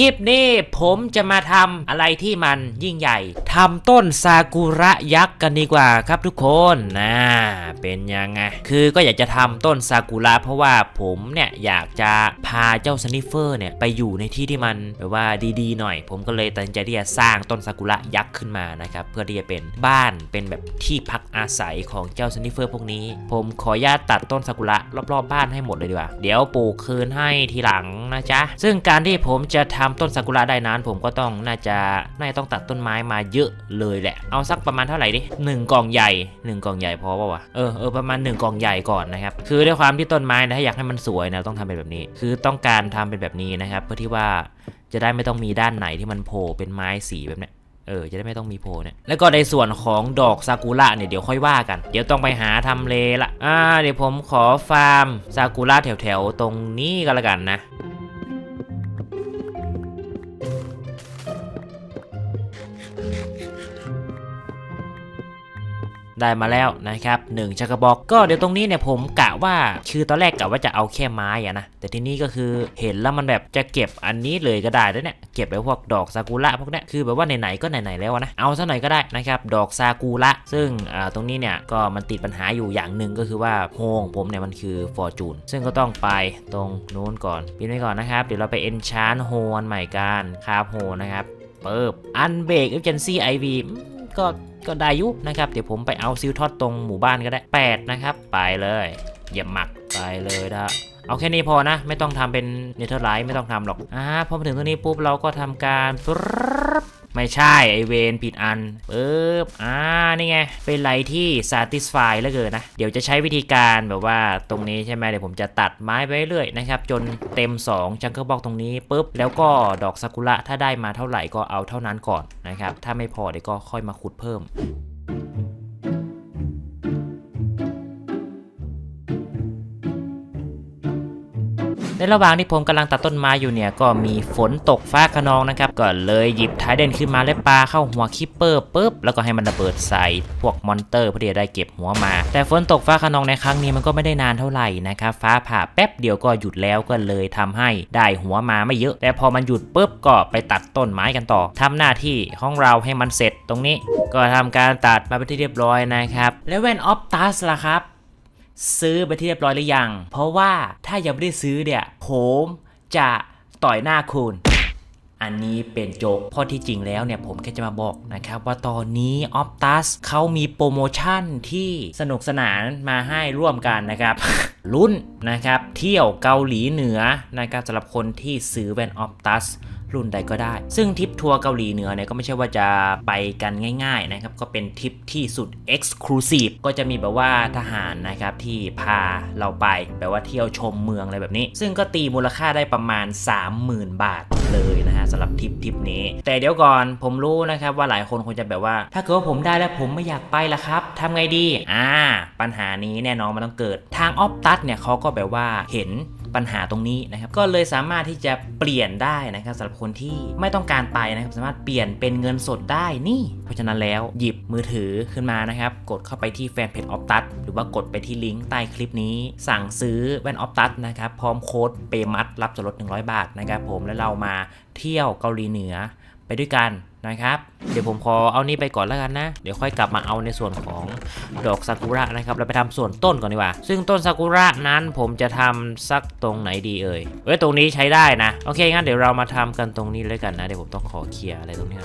คลิปนี้ผมจะมาทำอะไรที่มันยิ่งใหญ่ทำต้นซากุระยักษ์กันดีกว่าครับทุกคนนะเป็นยังไง คือก็อยากจะทำต้นซากุระเพราะว่าผมเนี่ยอยากจะพาเจ้าสนิฟเฟอร์เนี่ยไปอยู่ในที่ที่มันแบบว่าดีๆหน่อย ผมก็เลยตัดสินใจที่จะสร้างต้นซากุระยักษ์ขึ้นมานะครับเพื่อที่จะเป็นบ้านเป็นแบบที่พักอาศัยของเจ้าสนิฟเฟอร์พวกนี้ ผมขออนุญาตตัดต้นซากุระรอบๆบ้านให้หมดเลยดีกว่าเดี๋ยวปลูกคืนให้ทีหลังนะจ๊ะซึ่งการที่ผมจะทำต้นซากุระได้นั้น ผมก็ต้องน่าจะน่าจะต้องตัดต้นไม้มาเยอะเลยแหละ เอาสักประมาณเท่าไหร่ดิหนึ่งกล่องใหญ่หนึ่งกล่องใหญ่พอป่าวะเออเออประมาณหนึ่งกล่องใหญ่ก่อนนะครับ คือด้วยความที่ต้นไม้นะถ้าอยากให้มันสวยนะต้องทำเป็นแบบนี้ คือต้องการทำเป็นแบบนี้นะครับ เพื่อที่ว่าจะได้ไม่ต้องมีด้านไหนที่มันโผล่เป็นไม้สีแบบเนี้ยเออ จะได้ไม่ต้องมีโพลเนี่ย แล้วก็ในส่วนของดอกซากุระเนี่ยเดี๋ยวค่อยว่ากัน เดี๋ยวต้องไปหาทำเลละ อ่า เดี๋ยวผมขอฟาร์มซากุระแถวๆ ตรงนี้ก็แล้วกันนะ ได้มาแล้วนะครับหนึ่งชักกระบอกก็เดี๋ยวตรงนี้เนี่ยผมกะว่าคือตอนแรกกะว่าจะเอาแค่ไม้อะนะแต่ทีนี้ก็คือเห็นแล้วมันแบบจะเก็บอันนี้เลยก็ได้ด้วยเนี่ยเก็บไว้พวกดอกซากุระพวกเนี้ยคือแบบว่าไหนๆก็ไหนๆแล้วนะเอาซะหน่อยก็ได้นะครับดอกซากุระซึ่งตรงนี้เนี่ยก็มันติดปัญหาอยู่อย่างหนึ่งก็คือว่าโฮงผมเนี่ยมันคือฟอร์จูนซึ่งก็ต้องไปตรงนู้นก่อนปิดไว้ก่อนนะครับเดี๋ยวเราไปเอนชานโฮอันใหม่กันคาบโฮนะครับเปิบอันเบรกเอเจนซี่ไอวี ก็ก็ได้อยุนะครับ เดี๋ยวผมไปเอาซิลทอดตรงหมู่บ้านก็ได้ 8 นะครับ ไปเลยอย่าหมักไปเลยนะเอาแค่นี้พอนะ ไม่ต้องทำเป็นเนเธอร์ไลท์ไม่ต้องทำหรอกอ่าพอมาถึงตรงนี้ปุ๊บเราก็ทำการ ไม่ใช่ไอเวนผิดอันปึ๊บอ่านี่ไง เป็นไรที่ satisfy แล้วเกินนะ เดี๋ยวจะใช้วิธีการแบบว่าตรงนี้ใช่ไหมเดี๋ยวผมจะตัดไม้ไปเรื่อยๆนะครับ จนเต็ม 2 จังเกิลบ็อกตรงนี้ปึ๊บแล้วก็ดอกซากุระถ้าได้มาเท่าไหร่ก็เอาเท่านั้นก่อนนะครับ ถ้าไม่พอเดี๋ยวก็ค่อยมาขุดเพิ่ม ในระหว่างที่ผมกำลังตัดต้นไม้อยู่เนี่ยก็มีฝนตกฟ้าขนองนะครับก็เลยหยิบท้ายเด่นขึ้นมาและปาเข้าหัวคิปเปอร์ปุ๊บแล้วก็ให้มันระเบิดใส่พวกมอนเตอร์เพื่อที่จะได้เก็บหัวมา แต่ฝนตกฟ้าขนองในครั้งนี้มันก็ไม่ได้นานเท่าไหร่นะครับฟ้าผ่าแป๊บเดียวก็หยุดแล้วก็เลยทำให้ได้หัวมาไม่เยอะ แต่พอมันหยุดปุ๊บก็ไปตัดต้นไม้กันต่อทำหน้าที่ของเราให้มันเสร็จตรงนี้ ก็ทำการตัดมาเป็นที่เรียบร้อยนะครับ แล้วแว่นออฟตัสล่ะครับ ซื้อไปที่เรียบร้อยหรือยัง เพราะว่าถ้ายังไม่ได้ซื้อเนี่ยผมจะต่อยหน้าคุณ อันนี้เป็นโจกเพราะที่จริงแล้วเนี่ยผมแค่จะมาบอกนะครับ ว่าตอนนี้ Optus เขามีโปรโมชั่นที่สนุกสนานมาให้ร่วมกันนะครับ ลุ้นนะครับ เที่ยวเกาหลีเหนือนะครับสำหรับคนที่ซื้อแว่น Optus รุ่นใดก็ได้ ซึ่งทริปทัวร์เกาหลีเหนือเนี่ยก็ไม่ใช่ว่าจะไปกันง่าย ๆนะครับ ก็เป็นทริปที่สุด Exclusive ก็จะมีแบบว่าทหารนะครับที่พาเราไปแบบว่าเที่ยวชมเมืองอะไรแบบนี้ ซึ่งก็ตีมูลค่าได้ประมาณ 30,000 บาทเลยนะฮะสำหรับทริปทริปนี้ แต่เดี๋ยวก่อนผมรู้นะครับว่าหลายคนคงจะแบบว่า ถ้าเกิดว่าผมได้แล้วผมไม่อยากไปละครับทำไงดี อ่า ปัญหานี้แน่นอนมันต้องเกิด ทางออฟตัสเนี่ยเขาก็แบบว่าเห็น ปัญหาตรงนี้นะครับก็เลยสามารถที่จะเปลี่ยนได้นะครับสำหรับคนที่ไม่ต้องการไปนะครับสามารถเปลี่ยนเป็นเงินสดได้นี่ เพราะฉะนั้นแล้วหยิบมือถือขึ้นมานะครับกดเข้าไปที่แฟนเพจออฟตัสหรือว่ากดไปที่ลิงก์ใต้คลิปนี้ สั่งซื้อแว่นออฟตัสนะครับพร้อมโค้ดเปมัดรับส่วนลด100 บาทนะครับผมแล้วเรามาเที่ยวเกาหลีเหนือไปด้วยกัน นะครับเดี๋ยวผมขอเอานี่ไปก่อนแล้วกันนะ เดี๋ยวค่อยกลับมาเอาในส่วนของดอกซากุระนะครับเราไปทำส่วนต้นก่อนดีกว่า ซึ่งต้นซากุระนั้นผมจะทำสักตรงไหนดีเอ่ยเอ้ยตรงนี้ใช้ได้นะ โอเคงั้นเดี๋ยวเรามาทำกันตรงนี้เลยกันนะ เดี๋ยวผมต้องขอเคลียร์อะไรตรงนี้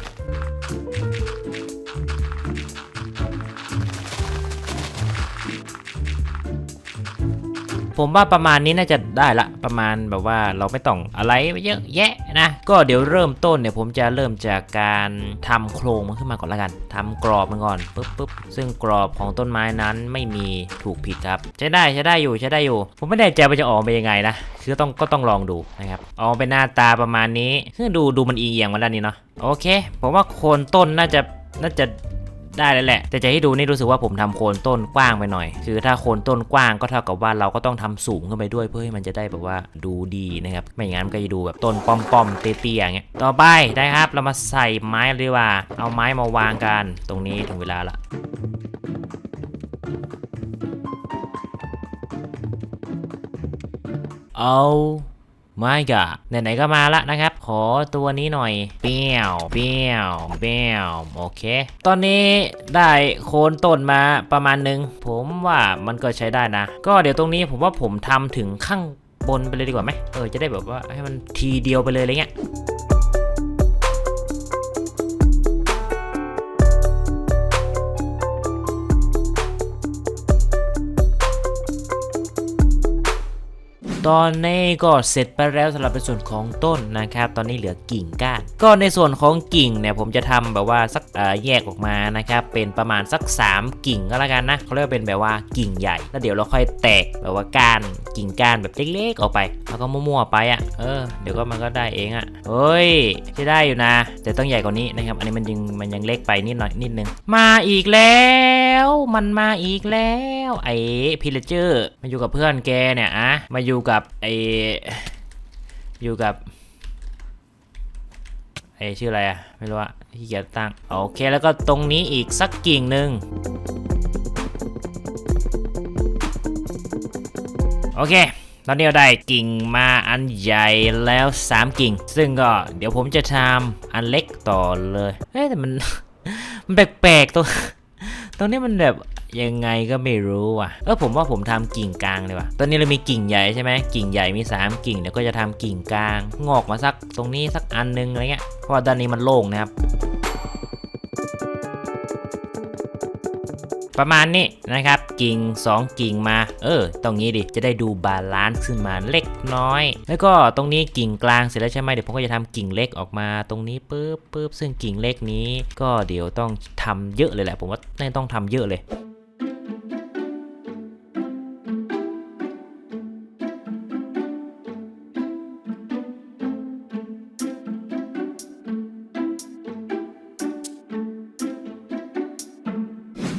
ผมว่าประมาณนี้น่าจะได้ละประมาณแบบว่าเราไม่ต้องอะไรเยอะแยะนะ ก็เดี๋ยวเริ่มต้นเนี่ยผมจะเริ่มจากการทำโครงมันขึ้นมาก่อนละกันทำกรอบมันก่อนปุ๊บปุ๊บซึ่งกรอบของต้นไม้นั้นไม่มีถูกผิดครับ ใช้ได้ใช้ได้อยู่ใช้ได้อยู่ ผมไม่แน่ใจว่าจะออกมายังไงนะคือต้องก็ต้องลองดูนะครับออกเป็นหน้าตาประมาณนี้คือดูดูมันเอียงมาด้านนี้เนาะโอเคผมว่าโคนต้นน่าจะน่าจะ ได้แล้วแหละ แต่จะให้ดูนี่รู้สึกว่าผมทำโคนต้นกว้างไปหน่อย คือถ้าโคนต้นกว้างก็เท่ากับว่าเราก็ต้องทำสูงขึ้นไปด้วยเพื่อให้มันจะได้แบบว่าดูดีนะครับ ไม่อย่างนั้นก็จะดูแบบต้นป้อมๆเตี้ยๆอย่างเงี้ย ต่อไปได้ครับ เรามาใส่ไม้เลยดีกว่า เอาไม้มาวางกัน ตรงนี้ถึงเวลาละเอา ไม่กะไหนๆก็มาละนะครับ ขอตัวนี้หน่อยเปี้ยวเปี้ยวเปี้ยวโอเค ตอนนี้ได้โคนต้นมาประมาณนึง ผมว่ามันก็ใช้ได้นะ ก็เดี๋ยวตรงนี้ผมว่าผมทำถึงข้างบนไปเลยดีกว่าไหมเออจะได้แบบว่าให้มันทีเดียวไปเลยอะไรเงี้ย ตอนนี้ก็เสร็จไปแล้วสำหรับในส่วนของต้นนะครับ ตอนนี้เหลือกิ่งก้าน ก็ในส่วนของกิ่งเนี่ยผมจะทำแบบว่าสักแยกออกมานะครับเป็นประมาณสัก 3 กิ่งก็แล้วกันนะเขาเรียกว่าเป็นแบบว่ากิ่งใหญ่แล้วเดี๋ยวเราค่อยแตกแบบว่าก้านกิ่งก้านแบบเล็กๆออกไปแล้วก็มั่วๆไปอะ่ะเออเดี๋ยวก็มันก็ได้เองอะ่ะเฮ้ยใช้ได้อยู่นะ แต่ต้องใหญ่กว่านี้นะครับ อันนี้มันยังมันยังเล็กไปนิดหน่อยนิดนึงมาอีกแล้ว มันมาอีกแล้ว ไอ้พิลเจอร์มาอยู่กับเพื่อนแกเนี่ยอะมาอยู่กับไอ้อยู่กับไอ้ชื่ออะไรอะไม่รู้อะที่เกียจตั้งโอเคแล้วก็ตรงนี้อีกสักกิ่งหนึ่งโอเคตอนนี้เราได้กิ่งมาอันใหญ่แล้ว 3 กิ่ง ซึ่งก็เดี๋ยวผมจะทำอันเล็กต่อเลยเฮ้ยแต่มันมันแปลกๆตรงต รงนี้มันแบบยังไงก็ไม่รู้ว่ะ เออผมว่าผมทำกิ่งกลางเลยว่ะ ตอนนี้เรามีกิ่งใหญ่ใช่ไหมกิ่งใหญ่มี 3 กิ่งเดี๋ยวก็จะทำกิ่งกลาง งอกมาสักตรงนี้สักอันนึงอะไรเงี้ย เพราะว่าด้านนี้มันโล่งนะครับ ประมาณนี้นะครับ กิ่ง 2 กิ่งมา เออตรงนี้ดิจะได้ดูบาลานซ์ขึ้นมาเล็กน้อย แล้วก็ตรงนี้กิ่งกลางเสร็จแล้วใช่ไหมเดี๋ยวผมก็จะทำกิ่งเล็กออกมาตรงนี้ปุ๊บปุ๊บซึ่งกิ่งเล็กนี้ ก็เดี๋ยวต้องทำเยอะเลยแหละ ผมว่าน่าจะต้องทำเยอะเลย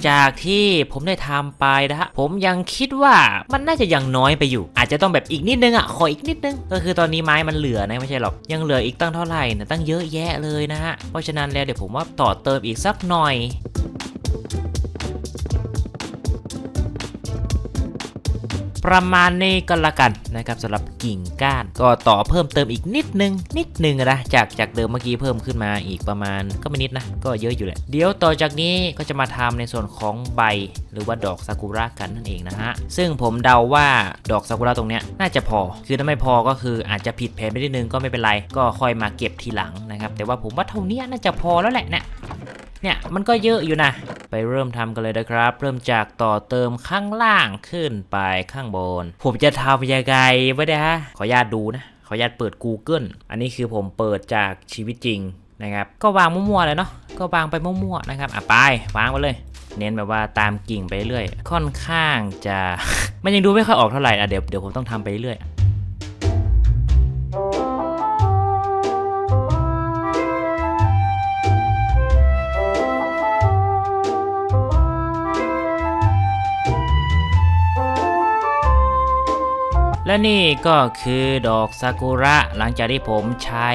จากที่ผมได้ทำไปนะฮะผมยังคิดว่ามันน่าจะยังน้อยไปอยู่ อาจจะต้องแบบอีกนิดนึงอะขออีกนิดนึง ก็คือตอนนี้ไม้มันเหลือนะไม่ใช่หรอกยังเหลืออีกตั้งเท่าไหร่นะตั้งเยอะแยะเลยนะฮะเพราะฉะนั้นแล้วเดี๋ยวผมว่าต่อเติมอีกสักหน่อย ประมาณนี้ก็แล้วกันนะครับสำหรับกิ่งก้าน ก็ต่อเพิ่มเติมอีกนิดนึง นิดนึงนะจากจากเดิมเมื่อกี้เพิ่มขึ้นมาอีกประมาณก็ไม่นิดนะก็เยอะอยู่แหละเดี๋ยวต่อจากนี้ก็จะมาทำในส่วนของใบหรือว่าดอกซากุระกันนั่นเองนะฮะซึ่งผมเดาว่าดอกซากุระตรงเนี้ยน่าจะพอ คือถ้าไม่พอก็คืออาจจะผิดแผนไปนิดนึงก็ไม่เป็นไร ก็ค่อยมาเก็บทีหลังนะครับแต่ว่าผมว่าเท่านี้น่าจะพอแล้วแหละเนี่ยเนี่ยมันก็เยอะอยู่นะ ไปเริ่มทำกันเลยนะครับ เริ่มจากต่อเติมข้างล่างขึ้นไปข้างบน ผมจะทำยังไงวะเนี่ยฮะขออนุญาตดูนะขออนุญาตเปิด Google อันนี้คือผมเปิดจากชีวิตจริงนะครับ ก็วางมั่วๆเลยเนาะก็วางไปมั่วๆนะครับอะไปวางไปเลย เน้นแบบว่าตามกิ่งไปเรื่อยค่อนข้างจะ มันยังดูไม่ค่อยออกเท่าไหร่อะเดี๋ยวเดี๋ยวผมต้องทำไปเรื่อย และนี่ก็คือดอกซากุระหลังจากที่ผมใช้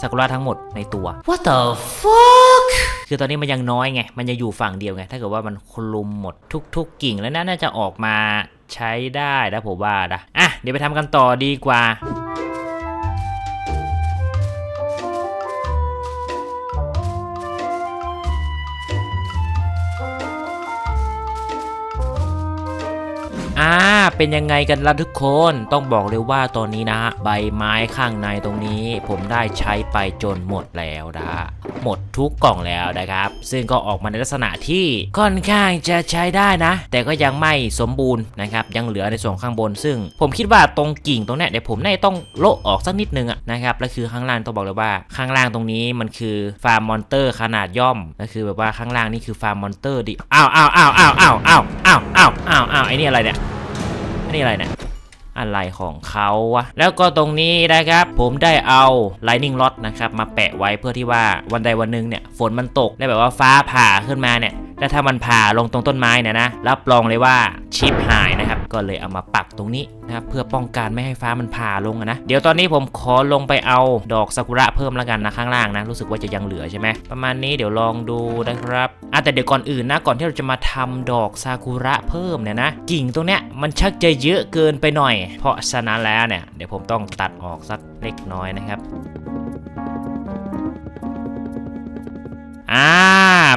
ซากุระทั้งหมดในตัว What the fuck คือตอนนี้มันยังน้อยไง มันยังอยู่ฝั่งเดียวไง ถ้าเกิดว่ามันคลุมหมดทุก ๆ กิ่งแล้วน่าจะออกมาใช้ได้นะผมว่านะ อะ เดี๋ยวไปทำกันต่อดีกว่า เป็นยังไงกันล่ะทุกคน ต้องบอกเลยว่าตอนนี้นะ ใบไม้ข้างในตรงนี้ ผมได้ใช้ไปจนหมดแล้วนะหมดทุกกล่องแล้วนะครับ ซึ่งก็ออกมาในลักษณะที่ค่อนข้างจะใช้ได้นะ แต่ก็ยังไม่สมบูรณ์นะครับ ยังเหลือในส่วนข้างบน ซึ่งผมคิดว่าตรงกิ่งตรงเนี้ยเดี๋ยวผมน่าจะต้องโละออกสักนิดนึงอะนะครับ แล้วคือข้างล่างต้องบอกเลยว่า ข้างล่างตรงนี้มันคือฟาร์มมอนเตอร์ขนาดย่อมก็คือแบบว่าข้างล่างนี่คือฟาร์มมอนเตอร์ดิ อ้าวอ้าวอ้าวอ้าวอ้าวอ้าวอ้าวอ้าวอ้าวอ้าวไอ้นี่อะไรเนี่ย นี่อะไรเนี่ยอะไรของเขาวะ แล้วก็ตรงนี้นะครับ ผมได้เอา Lightning Rod นะครับ มาแปะไว้เพื่อที่ว่าวันใดวันหนึ่งเนี่ย ฝนมันตก แล้แบบว่าฟ้าผ่าขึ้นมาเนี่ย และถ้ามันผ่าลงตรงต้นไม้เนี่ยนะ รับรองเลยว่าชิปหายนะ ก็เลยเอามาปักตรงนี้นะครับเพื่อป้องกันไม่ให้ฟ้ามันผ่าลงอะนะ เดี๋ยวตอนนี้ผมขอลงไปเอาดอกซากุระเพิ่มแล้วกันนะข้างล่างนะรู้สึกว่าจะยังเหลือใช่ไหมประมาณนี้เดี๋ยวลองดูนะครับอะแต่เดี๋ยวก่อนอื่นนะก่อนที่เราจะมาทำดอกซากุระเพิ่มเนี่ยนะ กิ่งตรงเนี้ยมันชักจะเยอะเกินไปหน่อย เพราะฉะนั้นแล้วเนี่ยเดี๋ยวผมต้องตัดออกสักเล็กน้อยนะครับ อ่า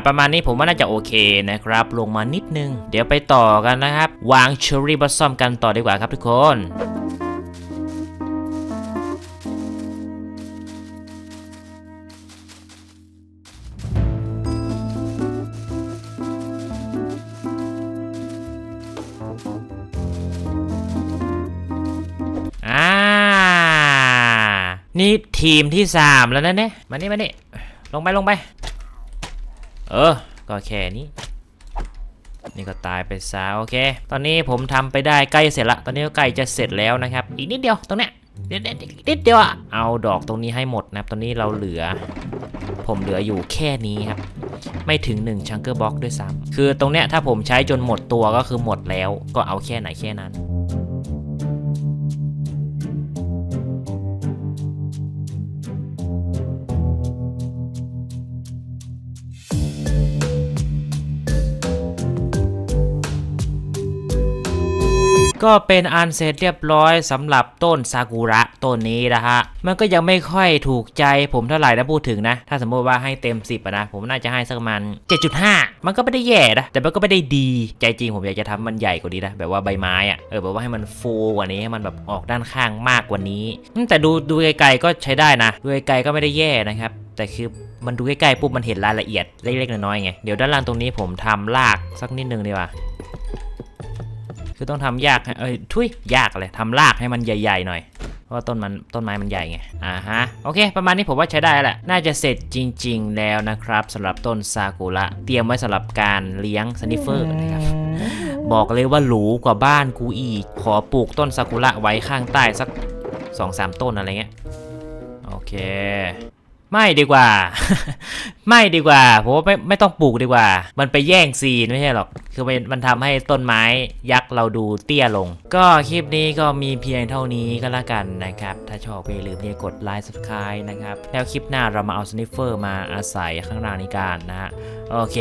ประมาณนี้ผมว่าน่าจะโอเคนะครับ ลงมานิดนึง เดี๋ยวไปต่อกันนะครับ วางเชอรี่บอสซอมกันต่อดีกว่าครับทุกคนอ่านี่ทีมที่ 3 แล้วนะเนี่ย มานี่มานี่ลงไปลงไป เออ ก็แค่นี้ นี่ก็ตายไปซะโอเค ตอนนี้ผมทำไปได้ใกล้เสร็จละ ตอนนี้ก็ใกล้จะเสร็จแล้วนะครับ อีกนิดเดียวตรงเนี้ยเด็ดนิดเดียวอะเอาดอกตรงนี้ให้หมดนะครับ ตอนนี้เราเหลือ ผมเหลืออยู่แค่นี้ครับ ไม่ถึง1ชังเกอร์บ็อกด้วยซ้ำคือตรงเนี้ยถ้าผมใช้จนหมดตัวก็คือหมดแล้ว ก็เอาแค่ไหนแค่นั้น ก็เป็นอันเสร็จเรียบร้อยสำหรับต้นซากุระต้นนี้นะฮะ มันก็ยังไม่ค่อยถูกใจผมเท่าไหร่นะพูดถึงนะ ถ้าสมมติว่าให้เต็ม 10นะ ผมน่าจะให้สักประมาณ7.5 มันก็ไม่ได้แย่นะ แต่มันก็ไม่ได้ดี ใจจริงผมอยากจะทำมันใหญ่กว่านี้นะ แบบว่าใบไม้อะเออ แบบว่าให้มันฟูกว่านี้ ให้มันแบบออกด้านข้างมากกว่านี้ แต่ดูดูไกลๆก็ใช้ได้นะ ดูไกลๆก็ไม่ได้แย่นะครับ แต่คือมันดูใกล้ๆปุ๊บมันเห็นรายละเอียดเล็กๆน้อยๆไง เดี๋ยวด้านล่างตรงนี้ผมทำรากสักนิดนึงดีกว่า คือต้องทำยากเอ้ยทุยยากเลยทำรากให้มันใหญ่ๆหน่อยเพราะว่าต้นมันต้นไม้มันใหญ่ไงอ่าฮะโอเค ประมาณนี้ผมว่าใช้ได้แหละน่าจะเสร็จจริง ๆ แล้วนะครับสำหรับต้นซากุระเตรียมไว้สำหรับการเลี้ยงสนิเฟอร์นะครับบอกเลยว่าหรูกว่าบ้านกูอีก ขอปลูกต้นซากุระไว้ข้างใต้สัก 2-3 ต้นอะไรเงี้ยโอเค ไม่ดีกว่า ไม่ดีกว่าผมว่าไม่ไม่ต้องปลูกดีกว่า มันไปแย่งซีนไม่ใช่หรอก คือมันมันทำให้ต้นไม้ยักษ์เราดูเตี้ยลง ก็คลิปนี้ก็มีเพียงเท่านี้ก็แล้วกันนะครับ ถ้าชอบอย่าลืมเนี่ยกดไลค์ subscribe นะครับ แล้วคลิปหน้าเรามาเอาสนิฟเฟอร์มาอาศัยข้างล่างนี้กันนะฮะ โอเค